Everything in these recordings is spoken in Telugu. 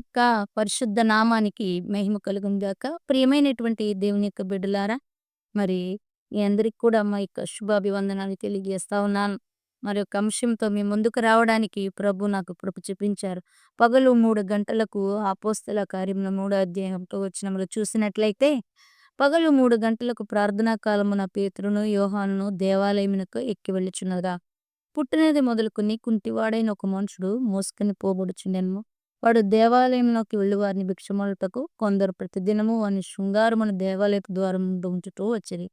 యొక్క పరిశుద్ధ నామానికి మహిమ కలుగుందాక ప్రియమైనటువంటి దేవుని యొక్క బిడ్డలారా, మరి మీ అందరికి కూడా మా యొక్క శుభాభివందనాలు తెలియజేస్తా ఉన్నాను. మరి ఒక అంశంతో మీ ముందుకు రావడానికి ప్రభు నాకు కృప చూపించారు. పగలు మూడు గంటలకు అపోస్తల కార్యంలో మూడో అధ్యాయంతో వచనంలో చూసినట్లయితే, పగలు మూడు గంటలకు ప్రార్థనా కాలమున పేతురును, యోహాను దేవాలయమునకు ఎక్కి వెళ్ళుచున్నదా పుట్టినది మొదలుకొని కుంటివాడైన ఒక మనుషుడు మోసుకొని పోబడుచుండెను. వాడు దేవాలయంలోకి వెళ్ళి వారిని భిక్షమాడుటకు కొందరు ప్రతిదినము వాని శృంగారమున దేవాలయపు ద్వారం ముందు ఉంచుతూ వచ్చిరి.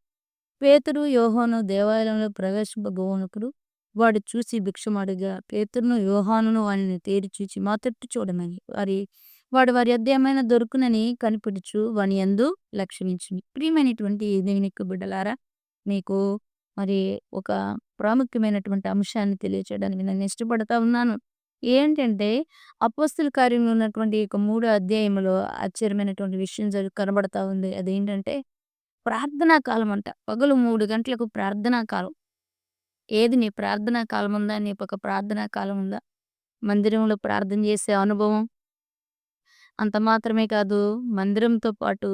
పేతురు, యోహాను దేవాలయంలో ప్రవేశింపబోవునప్పుడు వాడు చూసి భిక్షమడిగా పేతురును, యోహానును వానిని తేరి చూచి మా తట్టు చూడమని వారి వాడు వారి యొద్ ఏమైనా దొరుకునని కనిపెడుచు వాని యందు లక్ష్యమించిరి. ప్రియమైనటువంటి దేవుని బిడ్డలారా, మీకు మరి ఒక ప్రాముఖ్యమైనటువంటి అంశాన్ని తెలియచేయడానికి నేను ఇష్టపడతా ఉన్నాను. ఏంటంటే అపోస్తుల కార్యంలో ఉన్నటువంటి ఒక యొక్క మూడో అధ్యాయంలో ఆశ్చర్యమైనటువంటి విషయం జరు కనబడతా ఉంది. అదేంటంటే ప్రార్థనా కాలం అంట. పగలు మూడు గంటలకు ప్రార్థనా కాలం. ఏది నీ ప్రార్థనా కాలం ఉందా? నీ ఒక ప్రార్థనా కాలం ఉందా? మందిరంలో ప్రార్థన చేసే అనుభవం. అంత మాత్రమే కాదు మందిరంతో పాటు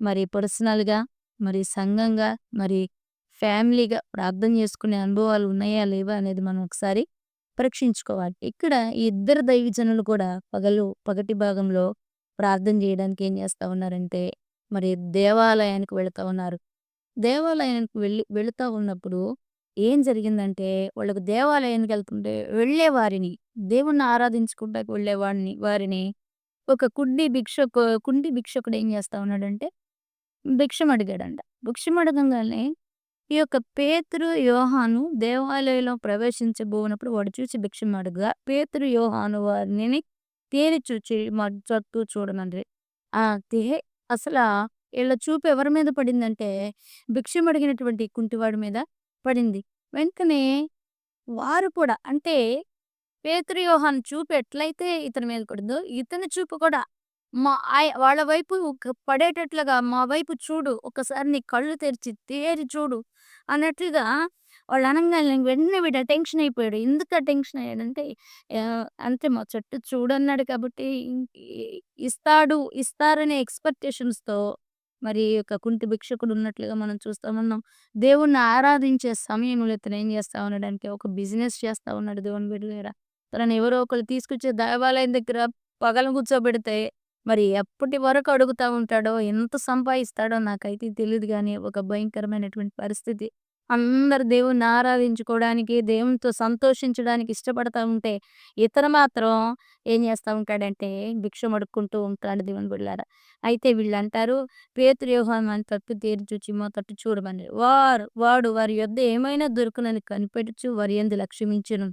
మరి పర్సనల్‌గా, మరి సంఘంగా, మరి ఫ్యామిలీగా ప్రార్థన చేసుకునే అనుభవాలు ఉన్నాయా? లేవా? అనేది మనం ఒకసారి పరీక్షించుకోవాలి. ఇక్కడ ఈ ఇద్దరు దైవజనులు కూడా పగలు పగటి భాగంలో ప్రార్థన చేయడానికి ఏం చేస్తా ఉన్నారంటే, మరి దేవాలయానికి వెళ్తా ఉన్నారు. దేవాలయానికి వెళ్ళి వెళుతూ ఉన్నప్పుడు ఏం జరిగిందంటే, వాళ్ళకు దేవాలయానికి వెళ్తుంటే వెళ్ళే వారిని, దేవుణ్ణి ఆరాధించుకుంటానికి వెళ్ళే వాడిని వారిని ఒక కుండి భిక్షకు కుండి భిక్షకుడు ఏం చేస్తా ఉన్నాడంటే, భిక్షం అడిగాడంట. భిక్షం అడగంగానే ఈ యొక్క పేతురు, యోహాను దేవాలయంలో ప్రవేశించబోనప్పుడు వాడు చూసి భిక్షం అడగగా, పేతురు, యోహాను వారిని తేరి చూచి మా చూడనండి చూడమనిరి. ఆ తే అసల వీళ్ళ చూపు ఎవరి మీద పడిందంటే, భిక్షం అడిగినటువంటి కుంటివాడి మీద పడింది. వెంటనే వారు కూడా అంటే పేతురు, యోహాను చూపు ఎట్లయితే ఇతని మీద పడిందో, ఇతని చూపు కూడా మా ఆ వాళ్ళ వైపు పడేటట్లుగా మా వైపు చూడు. ఒకసారి నీ కళ్ళు తెరిచి తేరి చూడు అన్నట్లుగా వాళ్ళు అనంగానే వెంటనే వీడు టెన్షన్ అయిపోయాడు. ఎందుకు అటెన్షన్ అయ్యాడంటే అంటే మా చెట్టు చూడన్నాడు కాబట్టి ఇస్తాడు, ఇస్తారనే ఎక్స్‌పెక్టేషన్స్‌తో మరి ఒక కుంటి భిక్షకుడు ఉన్నట్లుగా మనం చూస్తా ఉన్నాం. దేవుణ్ణి ఆరాధించే సమయంలో ఇతను ఏం చేస్తా ఉన్నాడంటే, ఒక బిజినెస్ చేస్తా ఉన్నాడు దేవుని బిడ్డ దగ్గర తనని ఎవరో ఒకరు తీసుకొచ్చే దేవాలయం దగ్గర పగల కూర్చోబెడితే మరి ఎప్పటి వరకు అడుగుతా ఉంటాడో, ఎంత సంపాదిస్తాడో నాకైతే తెలియదు కానీ ఒక భయంకరమైనటువంటి పరిస్థితి. అందరు దేవుణ్ణి ఆరాధించుకోవడానికి, దేవునితో సంతోషించడానికి ఇష్టపడతా ఉంటే, ఇతను మాత్రం ఏం చేస్తా ఉంటాడంటే, భిక్షం అడుక్కుంటూ ఉంటాడు దేవుని బిళ్ళారా అయితే వీళ్ళు అంటారు యోహాను అని తట్టు తేరి చూచి మా తట్టు చూడమనిరి. వారు వాడు వారి యొద్ద ఏమైనా దొరుకునని కనిపెట్టుచు వారి ఎందు లక్ష్మించను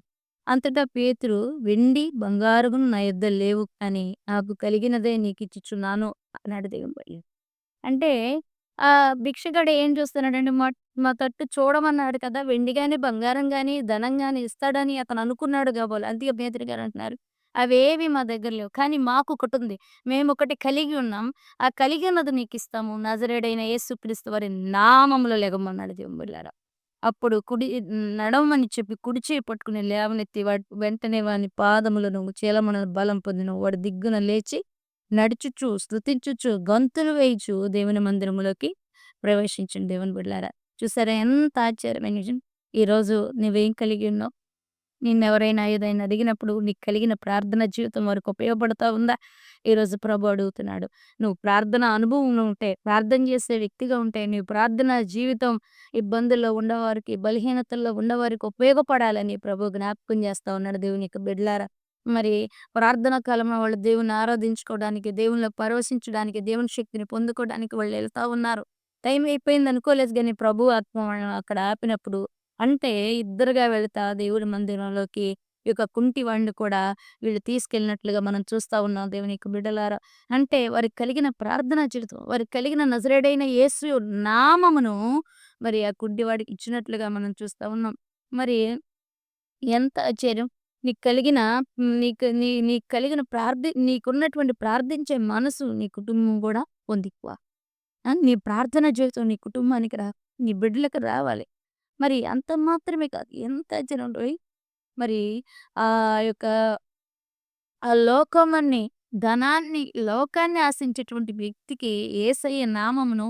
అంతటా పేతురు, వెండి, బంగారుగును నా యొద్ద లేవు అని నాకు కలిగినదే నీకిచ్చుచున్నాను అన్నాడు దేవుడు అంటే ఆ భిక్షగాడు ఏం చూస్తున్నాడంటే మా మా తట్టు చూడమన్నాడు కదా! వెండి కానీ బంగారం కానీ ధనం కానీ ఇస్తాడని అతను అనుకున్నాడు కాబోలు. అందుకే పేతురు గారు అంటున్నారు, అవేవి మా దగ్గర లేవు. కానీ మాకు ఒకటి ఉంది మేము ఒకటి కలిగి ఉన్నాం. ఆ కలిగి ఉన్నది నజరేడైన ఏ యేసుక్రీస్తు వారి నామములో లెగమన్నాడు దేవుని అప్పుడు కుడి నడవమని చెప్పి కుడి చేయి పట్టుకుని లేవనెత్తి వాడి వెంటనే వాని పాదములను చీలమున బలం పొందిన వాడు దిగ్గున లేచి నడుచుచు, స్థుతించుచు గొంతులు వేయచు దేవుని మందిరములోకి ప్రవేశించండి దేవుని బిడ్డారా చూసారా ఎంత ఆశ్చర్యమైన విషయం. ఈరోజు నువ్వేం కలిగి ఉన్నావు? నిన్నెవరైనా ఏదైనా అడిగినప్పుడు నీకు కలిగిన ప్రార్థన జీవితం వారికి ఉపయోగపడతా ఉందా? ఈరోజు ప్రభు అడుగుతున్నాడు. నువ్వు ప్రార్థన అనుభవం ఉంటే, ప్రార్థన చేసే వ్యక్తిగా ఉంటే, నీ ప్రార్థన జీవితం ఇబ్బందుల్లో ఉన్నవారికి, బలహీనతల్లో ఉన్నవారికి ఉపయోగపడాలని ప్రభు జ్ఞాపకం చేస్తా ఉన్నాడు దేవుని యొక్క మరి ప్రార్థన కాలంలో వాళ్ళు దేవుని ఆరాధించుకోవడానికి, దేవునిలో పరవశించడానికి, దేవుని శక్తిని పొందుకోవడానికి వాళ్ళు వెళ్తా ఉన్నారు. టైం అయిపోయింది అనుకోలేదు కానీ ప్రభు ఆత్మ అక్కడ ఆపినప్పుడు అంటే ఇద్దరుగా వెళ్తా దేవుడి మందిరంలోకి ఈ యొక్క కుంటివాడిని కూడా వీళ్ళు తీసుకెళ్ళినట్లుగా మనం చూస్తా ఉన్నాం దేవుని యొక్క బిడ్డలారా. అంటే వారికి కలిగిన ప్రార్థనా జీవితం, వారికి కలిగిన నజరేడైన యేసు నామమును మరి ఆ కుంటివాడికి ఇచ్చినట్లుగా మనం చూస్తా ఉన్నాం. మరి ఎంత ఆశ్చర్యం! నీకు కలిగిన నీకు నీ నీకు కలిగిన ప్రార్థి నీకున్నటువంటి ప్రార్థించే మనసు నీ కుటుంబం కూడా పొందిక్కువ. నీ ప్రార్థన జీవితం నీ కుటుంబానికి రా నీ బిడ్డలకు రావాలి. మరి అంత మాత్రమే కాదు. ఎంత ఆశ్చర్యం మరి ఆ యొక్క ఆ లోకమని ధనాన్ని, లోకాన్ని ఆశించేటువంటి వ్యక్తికి ఏసయ్య నామమును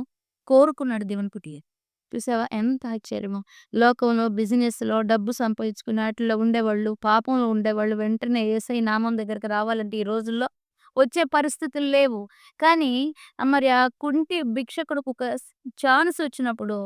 కోరుకున్నాడు దేవుని పుట్టి చూసావా ఎంత ఆశ్చర్యమో! లోకంలో, బిజినెస్‌లో డబ్బు సంపాదించుకుని వాటిలో ఉండేవాళ్ళు, పాపంలో ఉండేవాళ్ళు వెంటనే ఏసై నామం దగ్గరకు రావాలంటే ఈ రోజుల్లో వచ్చే పరిస్థితులు లేవు. కానీ మరి ఆ కుంటి భిక్షకుడికి ఒక ఛాన్స్ వచ్చినప్పుడు,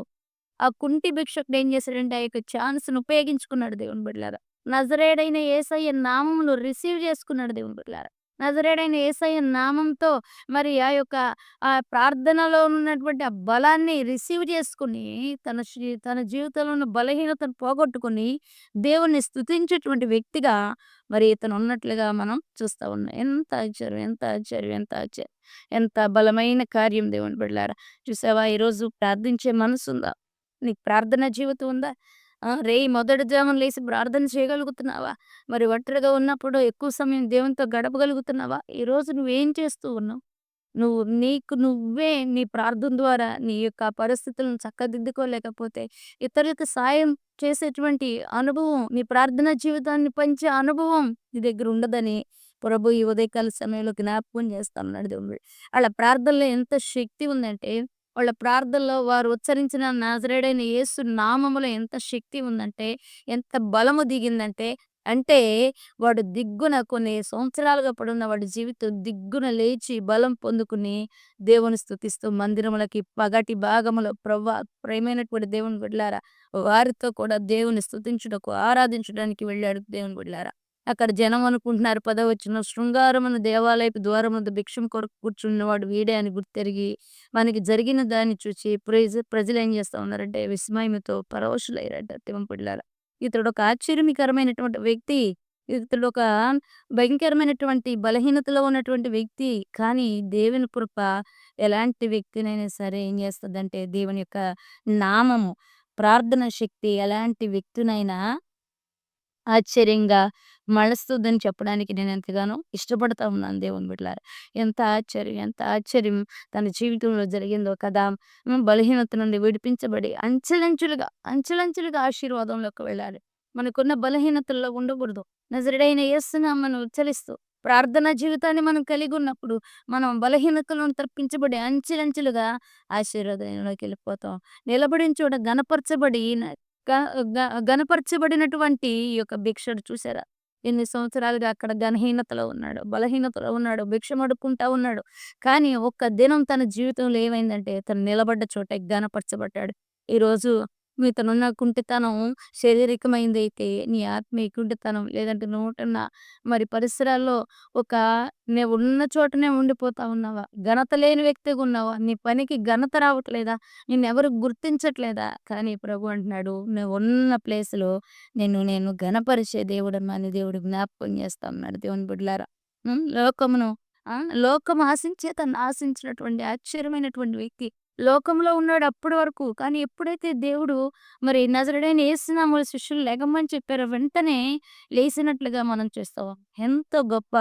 ఆ కుంటి భిక్షకుడు ఏం చేశాడంటే ఆ యొక్క ఛాన్స్ను ఉపయోగించుకున్నాడు దేవుని బిడ్డలారా. నజరేడైన ఏసయ్య నామంలో రిసీవ్ చేసుకున్నాడు దేవుని బిడ్డలారా. నజరేడైన ఏసయ్య నామంతో మరి ఆ యొక్క ఆ ప్రార్థనలో ఉన్నటువంటి ఆ బలాన్ని రిసీవ్ చేసుకొని తన తన జీవితంలో ఉన్న బలహీనతను పోగొట్టుకొని దేవుణ్ణి స్థుతించేటువంటి వ్యక్తిగా మరి ఇతను ఉన్నట్లుగా మనం చూస్తా ఉన్నాం. ఎంత ఆశ్చర్యం! ఎంత ఆశ్చర్యం! ఎంత ఆశ్చర్యం! ఎంత బలమైన కార్యం దేవుని బిడ్డలారా. చూసావా ఈరోజు ప్రార్థించే మనసు ఉందా నీకు ప్రార్థన జీవితం ఉందా? రే మొదటి జామున లేసి ప్రార్థన చేయగలుగుతున్నావా? మరి ఒంటరిగా ఉన్నప్పుడు ఎక్కువ సమయం దేవునితో గడపగలుగుతున్నావా? ఈరోజు నువ్వేం చేస్తూ ఉన్నావు? నువ్వు నీకు నువ్వే నీ ప్రార్థన ద్వారా నీ యొక్క పరిస్థితులను చక్కదిద్దుకోలేకపోతే ఇతరులకు సాయం చేసేటువంటి అనుభవం, నీ ప్రార్థన జీవితాన్ని పంచే అనుభవం నీ దగ్గర ఉండదని ప్రభు ఈ ఉదయకాల సమయంలో జ్ఞాపకం చేస్తా ఉన్నాడు దేవుడు. అలా ప్రార్థనలో ఎంత శక్తి ఉందంటే, వాళ్ళ ప్రార్థనలో వారు ఉచ్చరించిన నజరేయుడైన యేసు నామములో ఎంత శక్తి ఉందంటే, ఎంత బలము దిగిందంటే, అంటే వాడు దిగ్గున కొన్ని సంవత్సరాలుగా పడున్న వాడి జీవితం దిగ్గున లేచి బలం పొందుకుని దేవుని స్థుతిస్తూ మందిరములకి పగటి భాగములో ప్రవ్వా ప్రేమైనటువంటి దేవుని బిడ్డలారా వారితో కూడా దేవుని స్థుతించుటకు ఆరాధించడానికి వెళ్ళాడు దేవుని బిడ్డలారా. అక్కడ జనం అనుకుంటున్నారు పదవచనం శృంగారమున దేవాలయపు ద్వారమున భిక్షం కొరకు కూర్చున్నవాడు వీడే అని గుర్తెరిగి మనకి జరిగిన దాన్ని చూసి ప్రజ ప్రజలు ఏం చేస్తా ఉన్నారంటే విస్మయముతో పరవశులయ్యారట దేవుని ఇతడు ఒక ఆశ్చర్యకరమైనటువంటి వ్యక్తి. ఇతడు ఒక భయంకరమైనటువంటి బలహీనతలో ఉన్నటువంటి వ్యక్తి. కానీ దేవుని కృప ఎలాంటి వ్యక్తినైనా సరే ఏం చేస్తుందంటే దేవుని యొక్క నామము, ప్రార్థన శక్తి ఎలాంటి వ్యక్తినైనా ఆశ్చర్యంగా మలుస్తుందని చెప్పడానికి నేను ఎంతగానో ఇష్టపడతా ఉన్నాను దేవుని బిడ్డలారా. ఎంత ఆశ్చర్యం! ఎంత ఆశ్చర్యం! తన జీవితంలో జరిగిందో కదా! బలహీనత నుండి విడిపించబడి అంచెలంచెలుగా, అంచెలంచెలుగా ఆశీర్వాదంలోకి వెళ్ళాలి. మనకున్న బలహీనతల్లో ఉండకూడదు. నజరుడైన యేసు ఉచ్చరిస్తూ ప్రార్థన జీవితాన్ని మనం కలిగి ఉన్నప్పుడు మనం బలహీనతలను తప్పించబడి అంచెలంచెలుగా ఆశీర్వాదంలోకి వెళ్ళిపోతాం. నిలబడిన చోట గనపరచబడి గనపరచబడినటువంటి ఈ యొక్క భిక్షడు చూసారా? ఎన్ని సంవత్సరాలుగా అక్కడ ఘనహీనతలో ఉన్నాడు. బలహీనతలో ఉన్నాడు. భిక్షమడుక్కుంటా ఉన్నాడు. కానీ ఒక్క దినం తన జీవితంలో ఏమైందంటే తను నిలబడ్డ చోట ఘనపరచబడ్డాడు. ఈరోజు ఇతనున్న కుంటితనం శారీరకమైందైతే నీ ఆత్మీయ కుంటితనం లేదంటే నువ్వుంటున్న మరి పరిసరాల్లో ఒక నువ్వున్న చోటనే ఉండిపోతా ఉన్నావా? ఘనత లేని వ్యక్తిగా ఉన్నావా? నీ పనికి ఘనత రావట్లేదా? నిన్నెవరు గుర్తించట్లేదా? కానీ ప్రభు అంటున్నాడు నువ్వున్న ప్లేస్‌లో నిన్ను నేను ఘనపరిచే దేవుడనని దేవుడు జ్ఞాపకం చేస్తా ఉన్నాడు దేవుని బిడ్డలారా. లోకమును లోకం ఆశించే తను ఆశించినటువంటి ఆశ్చర్యమైనటువంటి వ్యక్తి. లోకంలో ఉన్నాడు అప్పటి వరకు. కానీ ఎప్పుడైతే దేవుడు మరి నజరుడైన యేసు శిష్యులు లేగమని చెప్పారో వెంటనే లేచినట్లుగా మనం చేస్తాం ఎంతో గొప్ప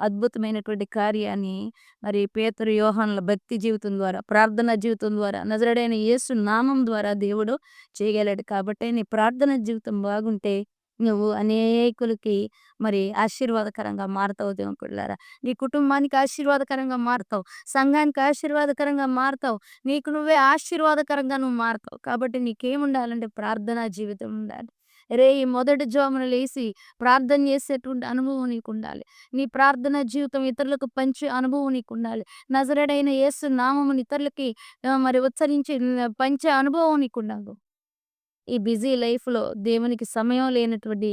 అద్భుతమైనటువంటి కార్యాన్ని మరి పేతరు యోహన్ల భక్తి జీవితం ద్వారా, ప్రార్థన జీవితం ద్వారా, నజరుడైన యేసు నామం ద్వారా దేవుడు చేయగలడు. కాబట్టి నీ ప్రార్థన జీవితం బాగుంటే నువ్వు అనేకులకి మరి ఆశీర్వాదకరంగా మారతావు దేవుని నీ కుటుంబానికి ఆశీర్వాదకరంగా మారతావు. సంఘానికి ఆశీర్వాదకరంగా మారతావు. నీకు నువ్వే ఆశీర్వాదకరంగా నువ్వు మారతావు. కాబట్టి నీకేముండాలంటే ప్రార్థనా జీవితం ఉండాలి. రే ఈ మొదటి జోమున లేసి ప్రార్థన చేసేటువంటి అనుభవం నీకుండాలి. నీ ప్రార్థన జీవితం ఇతరులకు పంచే అనుభవం నీకుండాలి. నజరడైన యేసు నామముని ఇతరులకి మరి ఉచ్చరించి పంచే అనుభవం నీకుండాలి. ఈ బిజీ లైఫ్‌లో దేవునికి సమయం లేనటువంటి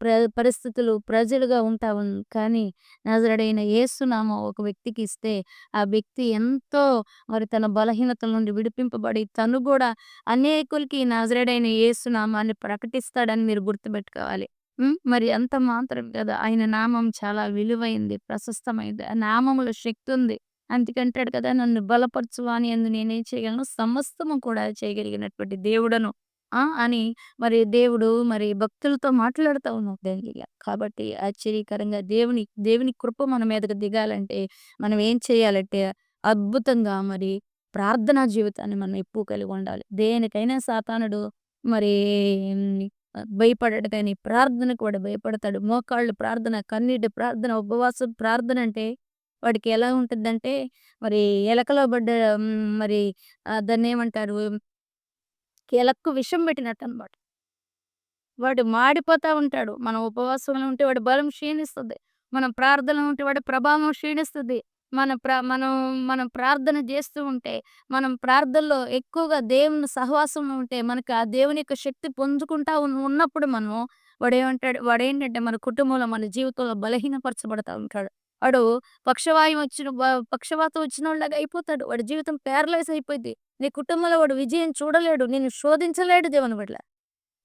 ప్ర పరిస్థితులు ప్రజలుగా ఉంటావు కానీ నజరేయుడైన యేసు ఒక వ్యక్తికి ఇస్తే ఆ వ్యక్తి ఎంతో మరి తన బలహీనతల నుండి విడిపింపబడి తను కూడా అనేకులకి నజరేయుడైన ఏసునామాన్ని ప్రకటిస్తాడని మీరు గుర్తుపెట్టుకోవాలి. మరి అంత మాత్రం కదా ఆయన నామం చాలా విలువైంది, ప్రశస్తమైంది. ఆ నామంలో శక్తి ఉంది. అందుకంటాడు కదా! నన్ను బలపరచువాని అందు నేనేం చేయగలను సమస్తము కూడా చేయగలిగినటువంటి దేవుడను ఆ! అని మరి దేవుడు మరి భక్తులతో మాట్లాడుతా ఉన్నాడు ధైర్యంగా. కాబట్టి ఆశ్చర్యకరంగా దేవుని దేవుని కృప మన మీదకి దిగాలంటే మనం ఏం చేయాలంటే అద్భుతంగా మరి ప్రార్థనా జీవితాన్ని మనం ఎక్కువ కలిగి ఉండాలి. దేనికైనా సాతానుడు మరి భయపడడు కానీ ప్రార్థనకు కూడా భయపడతాడు. మోకాళ్ళు ప్రార్థన, కన్నీటి ప్రార్థన, ఉపవాసం ప్రార్థన అంటే వాడికి ఎలా ఉంటుందంటే మరి ఎలకలో పడ్డ హ్మ్, మరి ఆహ్, దాన్నేమంటారు? ఎలక్కు విషం పెట్టినట్టు అనమాట వాడు మాడిపోతా ఉంటాడు. మనం ఉపవాసంలో ఉంటే వాడి బలం క్షీణిస్తుంది మనం ప్రార్థనలో ఉంటే వాడి ప్రభావం క్షీణిస్తుంది మన ప్ర మనం మనం ప్రార్థన చేస్తూ ఉంటే, మనం ప్రార్థనలో ఎక్కువగా దేవుని సహవాసంలో ఉంటే, మనకు ఆ దేవుని యొక్క శక్తి పొందుకుంటా ఉన్నప్పుడు మనము వాడేమంటాడు వాడేంటంటే మన కుటుంబంలో, మన జీవితంలో బలహీనపరచబడతా ఉంటాడు. వాడు పక్షవాయువు వచ్చిన పక్షవాతం వచ్చిన వాళ్ళగా అయిపోతాడు. వాడి జీవితం ప్యారలైజ్ అయిపోద్ది. నీ కుటుంబంలో వాడు విజయం చూడలేడు. నేను శోధించలేడు దేవుని బిడ్డ.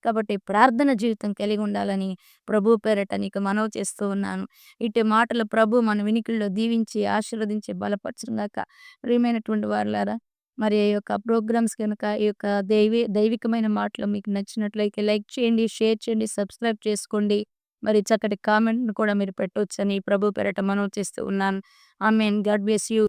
కాబట్టి ప్రార్థన జీవితం కలిగి ఉండాలని ప్రభువు పేరట నీకు మనవి చేస్తూ ఉన్నాను. ఇటు మాటలు ప్రభు మన వినికిల్లో దీవించి, ఆశీర్వదించి బలపరచునుగాక. ప్రియమైనటువంటి వారులారా మరి ఈ యొక్క ప్రోగ్రామ్స్ కనుక ఈ యొక్క దైవీ దైవికమైన మాటలు మీకు నచ్చినట్లయితే లైక్ చేయండి, షేర్ చేయండి, సబ్స్క్రైబ్ చేసుకోండి. మరి చక్కటి కామెంట్ను కూడా మీరు పెట్టొచ్చని ప్రభు పెరట మనం చేస్తూ ఉన్నాను. I mean God bless you.